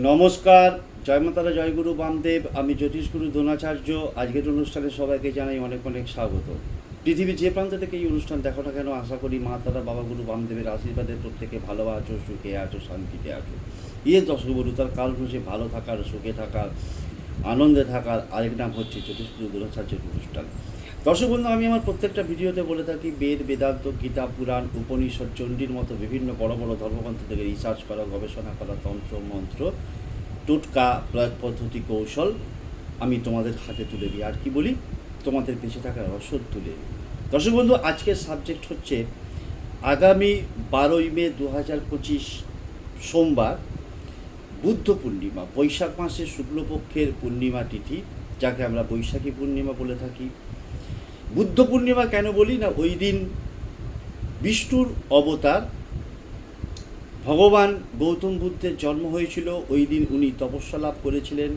নমস্কার জয়মাতারা জয়গুরু বামদেব। আমি জ্যোতিষগুরু দ্রোণাচার্য। আজকের অনুষ্ঠানে সবাইকে জানাই অনেক অনেক স্বাগত। পৃথিবীর যে প্রান্ত থেকে এই অনুষ্ঠান দেখো না কেন, আশা করি মা, তারা, বাবা, গুরু, বামদেবের আশীর্বাদে প্রত্যেকে ভালো আছো, সুখে আছো, শান্তিতে আছো। ইয়ে দশগুরু তার কারণ হচ্ছে ভালো থাকার, সুখে থাকার, আনন্দে থাকার আরেক নাম হচ্ছে জ্যোতিষগুরু দ্রোণাচার্যের অনুষ্ঠান। দর্শক বন্ধু, আমি আমার প্রত্যেকটা ভিডিওতে বলে থাকি, বেদ, বেদান্ত, গীতা, পুরাণ, উপনিষদ, চণ্ডীর মতো বিভিন্ন বড় বড় ধর্মগ্রন্থ থেকে রিসার্চ করা, গবেষণা করা, তন্ত্র, মন্ত্র, টোটকা প্রয়োগ পদ্ধতি, কৌশল আমি তোমাদের হাতে তুলে দিই। আর কি বলি? তোমাদের বেঁচে থাকার রসদ তুলে দিই। দর্শক বন্ধু, আজকের সাবজেক্ট হচ্ছে আগামী বারোই মে দু হাজার পঁচিশ সোমবার বুদ্ধ পূর্ণিমা, বৈশাখ মাসের শুক্লপক্ষের পূর্ণিমা তিথি, যাকে আমরা বৈশাখী পূর্ণিমা বলে থাকি। বুদ্ধ পূর্ণিমা কেন বলি না ওই দিন বিষ্ণুর অবতার ভগবান গৌতম বুদ্ধের জন্ম হয়েছিল, ওই দিন উনি তপস্যা লাভ করেছিলেন,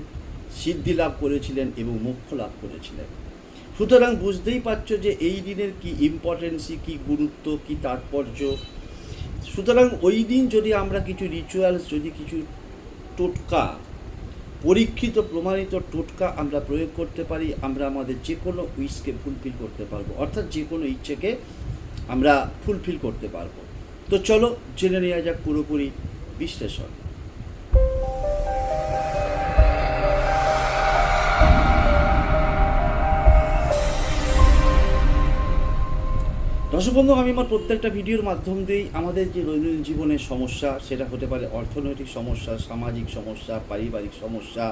সিদ্ধি লাভ করেছিলেন এবং মোক্ষ লাভ করেছিলেন। সুতরাং বুঝতেই পারছ যে এই দিনের কি ইম্পর্টেন্সি কি গুরুত্ব, কি তাৎপর্য। সুতরাং ওই দিন যদি আমরা কিছু রিচুয়ালস যদি কিছু টোটকা পরীক্ষিত, প্রমাণিত টোটকা আমরা প্রয়োগ করতে পারি, আমরা আমাদের যে কোনো উইশকে ফুলফিল করতে পারব। অর্থাৎ যে কোনো ইচ্ছেকে আমরা ফুলফিল করতে পারব। তো চলো জেনে নেওয়া যাক পুরোপুরি বিশ্লেষণ। দর্শক বন্ধু আমি আমার প্রত্যেকটা ভিডিওর মাধ্যম দিয়েই আমাদের যে দৈনন্দিন জীবনের সমস্যা, সেটা হতে পারে অর্থনৈতিক সমস্যা, সামাজিক সমস্যা, পারিবারিক সমস্যা,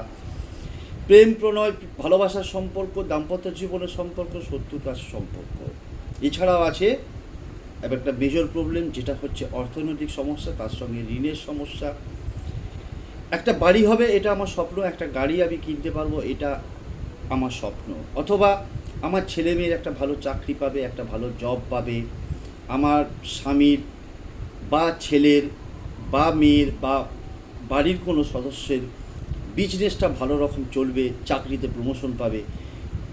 প্রেম, প্রণয়, ভালোবাসার সম্পর্ক, দাম্পত্য জীবনের সম্পর্ক, শত্রুতার সম্পর্ক। এছাড়াও আছে একটা মেজর প্রবলেম যেটা হচ্ছে অর্থনৈতিক সমস্যা, তার সঙ্গে ঋণের সমস্যা। একটা বাড়ি হবে, এটা আমার স্বপ্ন, একটা গাড়ি আমি কিনতে পারব, এটা আমার স্বপ্ন। অথবা আমার ছেলে মেয়ের একটা ভালো চাকরি পাবে, একটা ভালো জব পাবে। আমার স্বামীর বা ছেলের বা মেয়ের বা বাড়ির কোনো সদস্যের বিজনেসটা ভালো রকম চলবে, চাকরিতে প্রমোশন পাবে।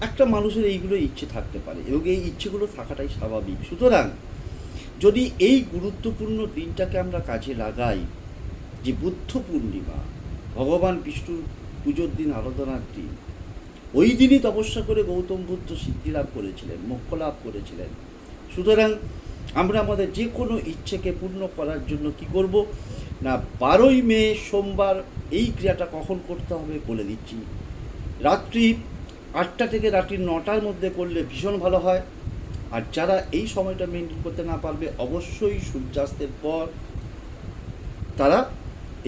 একটা মানুষের এইগুলো ইচ্ছে থাকতে পারে এবং এই ইচ্ছেগুলো থাকাটাই স্বাভাবিক। সুতরাং যদি এই গুরুত্বপূর্ণ দিনটাকে আমরা কাজে লাগাই, যে বুদ্ধ পূর্ণিমা, ভগবান বিষ্ণুর পুজোর দিন, আরাধনার দিন ওই দিনই তপস্যা করে গৌতম বুদ্ধ সিদ্ধি লাভ করেছিলেন, মোক্ষ লাভ করেছিলেন। সুতরাং আমরা আমাদের যে কোনো ইচ্ছেকে পূর্ণ করার জন্য কি করব? না, বারোই মে সোমবার এই ক্রিয়াটা কখন করতে হবে বলে দিচ্ছি। রাত্রি আটটা থেকে রাত্রি নটার মধ্যে করলে ভীষণ ভালো হয়। আর যারা এই সময়টা মেনটেন করতে না পারবে, অবশ্যই সূর্যাস্তের পর তারা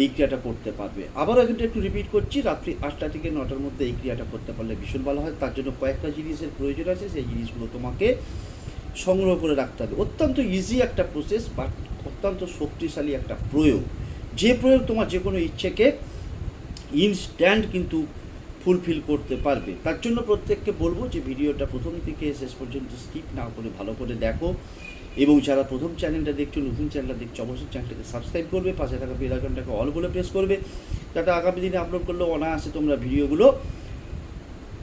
এই ক্রিয়াটা করতে পারবে। আবারও কিন্তু একটু রিপিট করছি, রাত্রি আটটা থেকে নটার মধ্যে এই ক্রিয়াটা করতে পারলে ভীষণ ভালো হয়। তার জন্য কয়েকটা জিনিসের প্রয়োজন আছে, সেই জিনিসগুলো তোমাকে সংগ্রহ করে রাখতে হবে। অত্যন্ত ইজি একটা প্রসেস বাট অত্যন্ত শক্তিশালী একটা প্রয়োগ। যে প্রয়োগ তোমার যে কোনো ইচ্ছেকে ইনস্ট্যান্ট কিন্তু ফুলফিল করতে পারবে। তার জন্য প্রত্যেককে বলব যে ভিডিওটা প্রথম থেকে শেষ পর্যন্ত স্কিপ না করে ভালো করে দেখো। এবং যারা প্রথম চ্যানেলটা দেখছ, নতুন চ্যানেলটা দেখছ, অবশ্যই চ্যানেলটাকে সাবস্ক্রাইব করবে, পাশে থাকা বেল আইকনটাকে অল বলে প্রেস করবে, যাতে আগামী দিনে আপলোড করলেও অনায়াসে তোমরা ভিডিওগুলো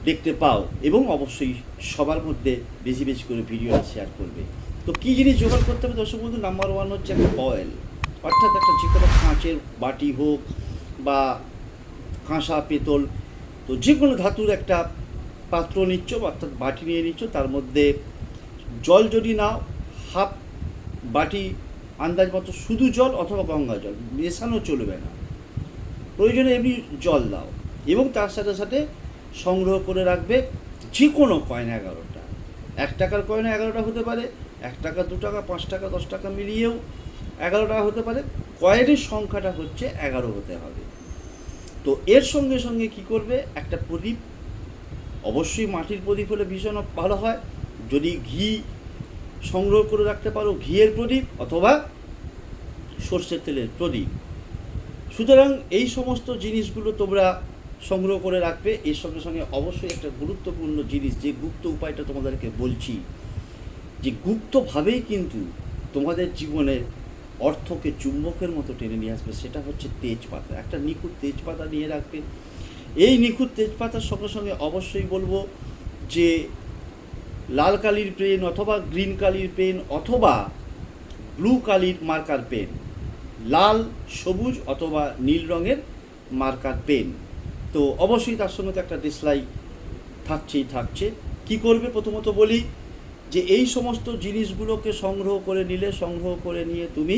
দেখতে পাও এবং অবশ্যই সবার মধ্যে বেশি বেশি করে ভিডিওটা শেয়ার করবে। তো কী জিনিস জোগাড় করতে হবে দর্শক বন্ধু? নাম্বার ওয়ান হচ্ছে একটা অয়েল অর্থাৎ একটা যে কোনো কাঁচের বাটি হোক বা কাঁসা, পেতল, তো যে কোনো ধাতুর একটা পাত্র নিচ্ছ, অর্থাৎ বাটি নিয়ে নিচ্ছ, তার মধ্যে জল যদি নাও হাফ বাটি আন্দাজ মতো শুধু জল অথবা গঙ্গা জল, মেশানো চলবে না। প্রয়োজনে এমনি জল দাও এবং তার সাথে সাথে সংগ্রহ করে রাখবে যে কোনো কয়েন এগারোটা। এক টাকার কয়েন এগারোটা হতে পারে, এক টাকা, দু টাকা, পাঁচ টাকা, দশ টাকা মিলিয়েও এগারো টাকা হতে পারে। কয়েনের সংখ্যাটা হচ্ছে এগারো হতে হবে। তো এর সঙ্গে সঙ্গে কি করবে? একটা প্রদীপ। অবশ্যই মাটির প্রদীপ হলে ভীষণ ভালো হয়। যদি ঘি সংগ্রহ করে রাখতে পারো ঘিয়ের প্রদীপ অথবা সর্ষের তেলের প্রদীপ। সুতরাং এই সমস্ত জিনিসগুলো তোমরা সংগ্রহ করে রাখবে। এর সঙ্গে সঙ্গে অবশ্যই একটা গুরুত্বপূর্ণ জিনিস, যে গুপ্ত উপায়টা তোমাদেরকে বলছি, যে গুপ্তভাবেই কিন্তু তোমাদের জীবনের অর্থকে চুম্বকের মতো টেনে নিয়ে আসবে, সেটা হচ্ছে তেজপাতা। একটা নিখুঁত তেজপাতা নিয়ে রাখবে। এই নিখুঁত তেজপাতার সঙ্গে সঙ্গে অবশ্যই বলব যে লাল কালির পেন অথবা গ্রিন কালির পেন অথবা ব্লু কালির মার্কার পেন। লাল, সবুজ অথবা নীল রঙের মার্কার পেন। তো অবশ্যই তার সঙ্গে তো একটা ডিসলাইক থাকছেই থাকছে। কি করবে প্রথমত বলি যে এই সমস্ত জিনিসগুলোকে সংগ্রহ করে নিলে, সংগ্রহ করে নিয়ে তুমি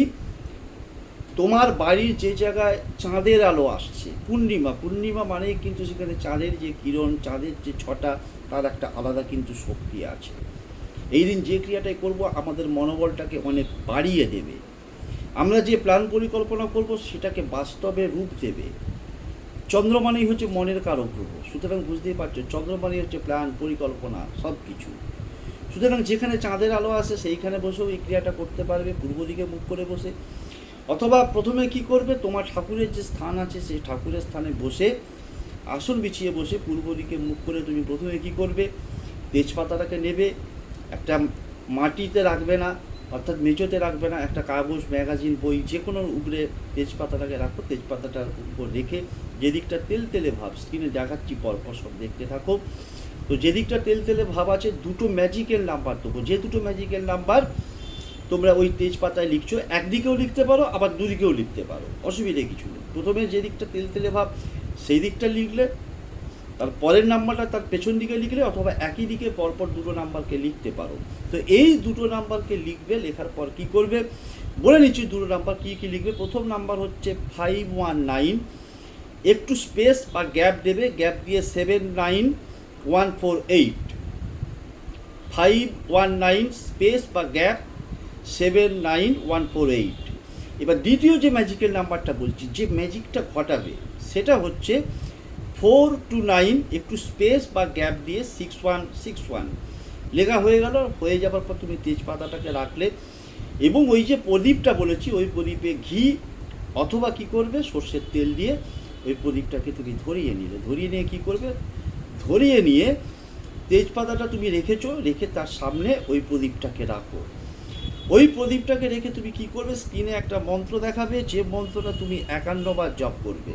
তোমার বাড়ির যে জায়গায় চাঁদের আলো আসছে, পূর্ণিমা পূর্ণিমা মানেই কিন্তু সেখানে চাঁদের যে কিরণ, চাঁদের যে ছটা, তার একটা আলাদা কিন্তু শক্তি আছে। এই দিন যে ক্রিয়াটাই করব, আমাদের মনোবলটাকে অনেক বাড়িয়ে দেবে। আমরা যে প্ল্যান পরিকল্পনা করব, সেটাকে বাস্তবে রূপ দেবে। চন্দ্র মানেই হচ্ছে মনের কারক গ্রহ সুতরাং বুঝতেই পারছ চন্দ্র মানেই হচ্ছে প্ল্যান, পরিকল্পনা সব কিছু সুতরাং যেখানে চাঁদের আলো আসে, সেইখানে বসেও এই ক্রিয়াটা করতে পারবে, পূর্ব দিকে মুখ করে বসে। অথবা প্রথমে কি করবে? তোমার ঠাকুরের যে স্থান আছে, সেই ঠাকুরের স্থানে বসে, আসন বিছিয়ে বসে পূর্ব দিকে মুখ করে তুমি প্রথমে কি করবে? তেজপাতাটাকে নেবে, একটা মাটিতে রাখবে না, অর্থাৎ মেঝোতে রাখবে না, একটা কাগজ, ম্যাগাজিন, বই যে কোনো উপরে তেজপাতাটাকে রাখো, তেজপাতাটার উপর রেখে যেদিকটা তেল তেলে ভাব, স্ক্রিনে দেখাচ্ছি, পরপর সব দেখতে থাকো। তো যেদিকটা তেল তেলে ভাব আছে, দুটো ম্যাজিক্যাল নাম্বার দেবো। যে দুটো ম্যাজিক্যাল নাম্বার তোমরা ওই তেজপাতায় লিখছো, একদিকেও লিখতে পারো, আবার দুদিকেও লিখতে পারো। অসুবিধে কিছু নেই। প্রথমে যে দিকটা তেল তেলে ভাব, সেই দিকটা লিখলে, তার পরের নাম্বারটা তার পেছন দিকে লিখলে, অথবা একই দিকে পরপর দুটো নাম্বারকে লিখতে পারো। তো এই দুটো নাম্বারকে লিখবে, লেখার পর কি করবে? বলে নিচ্ছি দুটো নাম্বার, কী কী লিখবে? প্রথম নাম্বার হচ্ছে ফাইভ ওয়ান নাইন একটু স্পেস বা গ্যাপ দেবে গ্যাপ দিয়ে seven nine one four eight five one nine space বা gap seven nine one four eight এবার দ্বিতীয় যে ম্যাজিক্যাল নাম্বারটা বলছি, যে ম্যাজিকটা ঘটাবে, সেটা হচ্ছে ফোর টু নাইন একটু স্পেস বা গ্যাপ দিয়ে সিক্স ওয়ান সিক্স ওয়ান লেখা হয়ে গেল, হয়ে যাবার পর তুমি তেজপাতাটাকে রাখলে এবং ওই যে প্রদীপটা বলেছি, ওই প্রদীপে ঘি অথবা কি করবে, সর্ষের তেল দিয়ে ওই প্রদীপটাকে তুমি ধরিয়ে নিলে। ধরিয়ে নিয়ে কি করবে? ধরিয়ে নিয়ে তেজপাতাটা তুমি রেখেছো, রেখে তার সামনে ওই প্রদীপটাকে রাখো। ওই প্রদীপটাকে রেখে তুমি কি করবে? স্ক্রিনে একটা মন্ত্র দেখাবে, যে মন্ত্রটা তুমি একান্নবার জপ করবে।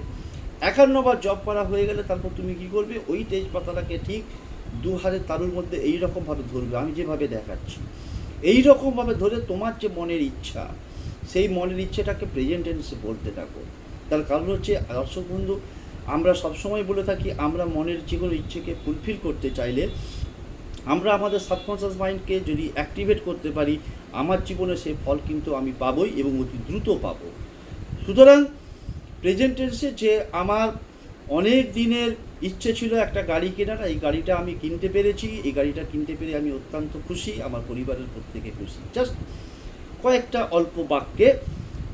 একান্নবার জপ করা হয়ে গেলে তারপর তুমি কি করবে? ওই তেজপাতাটাকে ঠিক দু হাতের তালুর মধ্যে এই রকমভাবে ধরবে। আমি যেভাবে দেখাচ্ছি। এই রকমভাবে ধরে তোমার যে মনের ইচ্ছা, সেই মনের ইচ্ছেটাকে প্রেজেন্ট টেন্সে বলতে থাকো। তার কারণ হচ্ছে, দর্শক বন্ধু, আমরা সবসময় বলে থাকি, আমরা মনের যে কোনো ইচ্ছেকে ফুলফিল করতে চাইলে, আমরা আমাদের সাবকনসিয়াস মাইন্ডকে যদি অ্যাক্টিভেট করতে পারি আমার জীবনে সে ফল কিন্তু আমি পাবই এবং অতি দ্রুত পাবো। সুতরাং প্রেজেন্টেন্সে যে আমার অনেক দিনের ইচ্ছে ছিল একটা গাড়ি কেনার, এই গাড়িটা আমি কিনতে পেরেছি, এই গাড়িটা কিনতে পেরে আমি অত্যন্ত খুশি, আমার পরিবারের প্রত্যেকে খুশি। জাস্ট কয়েকটা অল্প বাক্যে,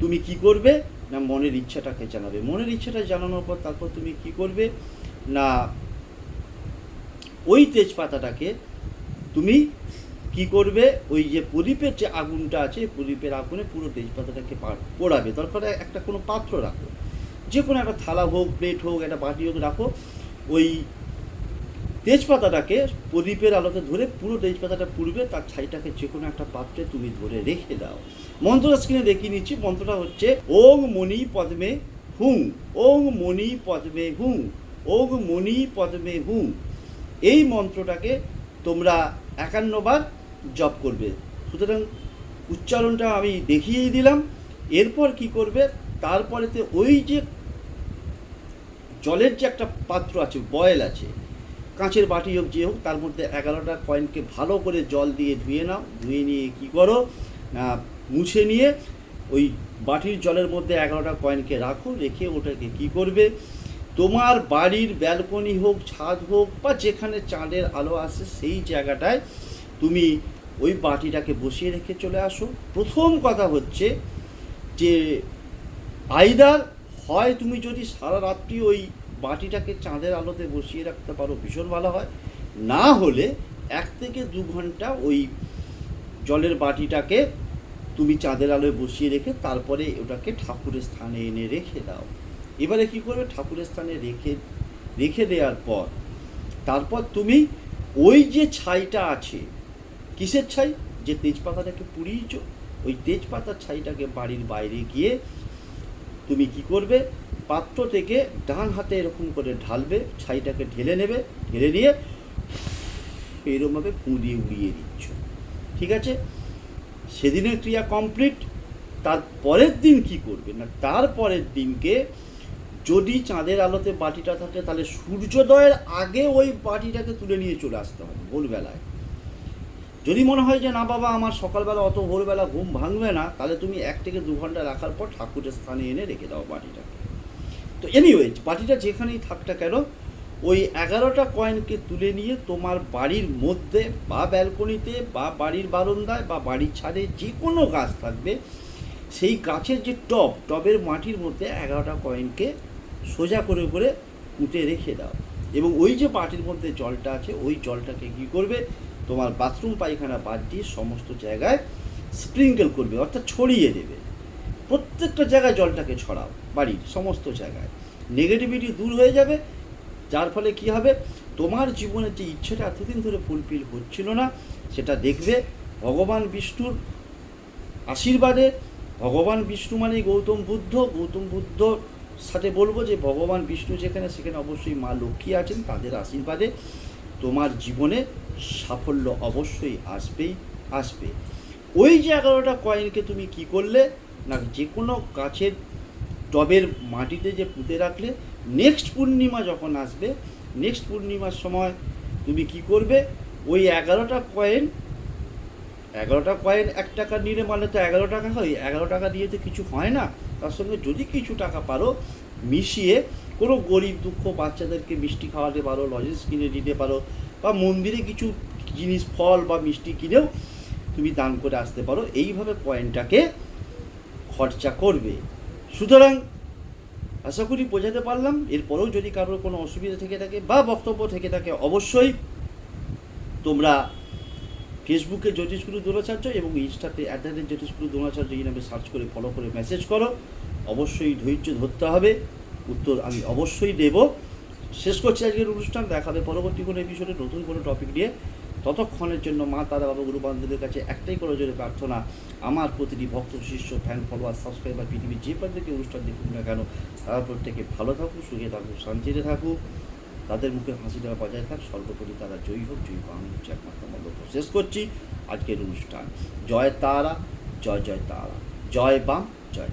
তুমি কি করবে? না, মনের ইচ্ছাটাকে জানাবে। মনের ইচ্ছাটা জানানোর পর তারপর তুমি কি করবে? না, ওই তেজপাতাটাকে তুমি কি করবে? ওই যে প্রদীপের যে আগুনটা আছে প্রদীপের আগুনে পুরো তেজপাতাটাকে পোড়াবে। দরকার একটা কোনো পাত্র রাখো। যে কোনো একটা থালা হোক, প্লেট হোক, একটা বাটি হোক রাখো, ওই তেজপাতাটাকে প্রদীপের আলোতে ধরে পুরো তেজপাতাটা পুড়বে, তার ছাইটাকে যে কোনো একটা পাত্রে তুমি ধরে রেখে দাও। মন্ত্রটা স্ক্রিনে দেখিয়ে নিচ্ছি, মন্ত্রটা হচ্ছে, ওং মণি পদ্মে হুঁ, ওং মণি পদ্মে হুঁ, ওং মণি পদ্মে হুঁ। এই মন্ত্রটাকে তোমরা একান্নবার জপ করবে। সুতরাং উচ্চারণটা আমি দেখিয়েই দিলাম। এরপর কি করবে? তারপরেতে ওই যে জলের যে একটা পাত্র আছে, বয়েল আছে, কাঁচের বাটি হোক যে হোক, তার মধ্যে এগারোটা কয়েনকে ভালো করে জল দিয়ে ধুয়ে নাও। ধুয়ে নিয়ে কি করো? মুছে নিয়ে ওই বাটির জলের মধ্যে এগারোটা কয়েনকে রাখো, রেখে ওটাকে কি করবে? তোমার বাড়ির ব্যালকনি হোক, ছাদ হোক বা যেখানে চাঁদের আলো আসে, সেই জায়গাটায় তুমি ওই বাটিটাকে বসিয়ে রেখে চলে আসো প্রথম কথা হচ্ছে যে আইদার হয় তুমি যদি সারা রাত্রি ওই বাটিটাকে চাঁদের আলোতে বসিয়ে রাখতে পারো, ভীষণ ভালো হয়। না হলে এক থেকে দু ঘণ্টা ওই জলের বাটিটাকে তুমি চাঁদের আলোয় বসিয়ে রেখে তারপরে ওটাকে ঠাকুরের স্থানে এনে রেখে দাও। এবারে কি করবে? ঠাকুরের স্থানে রেখে রেখে দেওয়ার পর, তারপর তুমি ওই যে ছাইটা আছে কিসের ছাই? যে তেজপাতাটাকে পুড়িয়েছ, ওই তেজপাতার ছাইটাকে বাড়ির বাইরে গিয়ে তুমি কি করবে? পাত্র থেকে ডান হাতে এরকম করে ঢালবে, ছাইটাকে ঢেলে নেবে, ঢেলে নিয়ে এরকমভাবে ফুঁ উড়িয়ে দিচ্ছ। ঠিক আছে? সেদিনের ক্রিয়া কমপ্লিট তার পরের দিন কি করবে? না, তার পরের দিনকে যদি চাঁদের আলোতে বাটিটা থাকে, তাহলে সূর্যোদয়ের আগে ওই বাটিটাকে তুলে নিয়ে চলে আসতে হবে ভোরবেলায়। যদি মনে হয় যে, না বাবা, আমার সকালবেলা অত ভোরবেলা ঘুম ভাঙবে না, তাহলে তুমি এক থেকে দু ঘণ্টা রাখার পর ঠাকুরের স্থানে এনে রেখে দাও বাটিটাকে তো এনিওয়ে বাটিটা যেখানেই থাকটা কেন, ওই এগারোটা কয়েনকে তুলে নিয়ে তোমার বাড়ির মধ্যে বা ব্যালকনিতে বা বাড়ির বারান্দায় বা বাড়ির ছাদে যে কোনো গাছ থাকবে, সেই গাছের যে টব, টবের মাটির মধ্যে এগারোটা কয়েনকে সোজা করে করে পুঁতে রেখে দাও। এবং ওই যে বাটির মধ্যে জলটা আছে, ওই জলটাকে কী করবে? তোমার বাথরুম পায়খানা বাদ দিয়ে সমস্ত জায়গায় স্প্রিঙ্কেল করবে, অর্থাৎ ছড়িয়ে দেবে। প্রত্যেকটা জায়গায় জলটাকে ছড়াও, বাড়ির সমস্ত জায়গায়। নেগেটিভিটি দূর হয়ে যাবে, যার ফলে কি হবে? তোমার জীবনের যে ইচ্ছেটা এতদিন ধরে ফুলফিল হচ্ছিল না, সেটা দেখবে ভগবান বিষ্ণুর আশীর্বাদে। ভগবান বিষ্ণু মানে গৌতম বুদ্ধ। গৌতম বুদ্ধ সাথে বলব যে, ভগবান বিষ্ণু যেখানে সেখানে অবশ্যই মা লক্ষ্মী আছেন, তাদের আশীর্বাদে তোমার জীবনে সাফল্য অবশ্যই আসবেই, আসবে। ওই যে এগারোটা কয়েনকে তুমি কি করলে? না যে কোনো গাছের টবের মাটিতে যে পুঁতে রাখলে নেক্সট পূর্ণিমা যখন আসবে নেক্সট পূর্ণিমার সময় তুমি কি করবে? ওই এগারোটা কয়েন এগারোটা কয়েন এক টাকা নিলে মানে তো এগারো টাকা হয়। এগারো টাকা দিয়ে তো কিছু হয় না। তার সঙ্গে যদি কিছু টাকা পারো, মিশিয়ে কোনো গরিব দুঃখ বাচ্চাদেরকে মিষ্টি খাওয়াতে পারো লজেন্স কিনে দিতে পারো বা মন্দিরে কিছু জিনিস, ফল বা মিষ্টি কিনেও তুমি দান করে আসতে পারো। এইভাবে কয়েনটাকে খরচা করবে। সুতরাং আশা করি বোঝাতে পারলাম। এরপরেও যদি কারোর কোনো অসুবিধা থেকে থাকে বা বক্তব্য থেকে থাকে, অবশ্যই তোমরা ফেসবুকে জ্যোতিষগুরু দ্রোণাচার্য এবং ইনস্টাতে at the rate Jyotishguru Dronacharya এই নামে সার্চ করে ফলো করে মেসেজ করো। অবশ্যই ধৈর্য ধরতে হবে। উত্তর আমি অবশ্যই দেব। শেষ করছি আজকের অনুষ্ঠান। দেখাবে পরবর্তী কোনো এপিসোডে নতুন কোনো টপিক নিয়ে। ততক্ষণের জন্য মা তারা বাবা, গুরু বান্ধবের কাছে একটাই করে জোরে প্রার্থনা, আমার প্রতিটি ভক্ত, শিষ্য ফ্যান ফলোয়ার সাবস্ক্রাইবার পৃথিবীর যে প্রান্ত থেকে অনুষ্ঠান দেখুক না কেন, তারা প্রত্যেকে ভালো থাকুক, সুখে থাকুক, শান্তিতে থাকুক। তাদের মুখে হাসি দেওয়া বজায় থাক। সর্বোপরি তারা জয়ী হোক, জয়ী পান হচ্ছে একমাত্র লক্ষ্য। শেষ করছি আজকের অনুষ্ঠান। জয় তারা, জয় জয় তারা। জয় বাম, জয়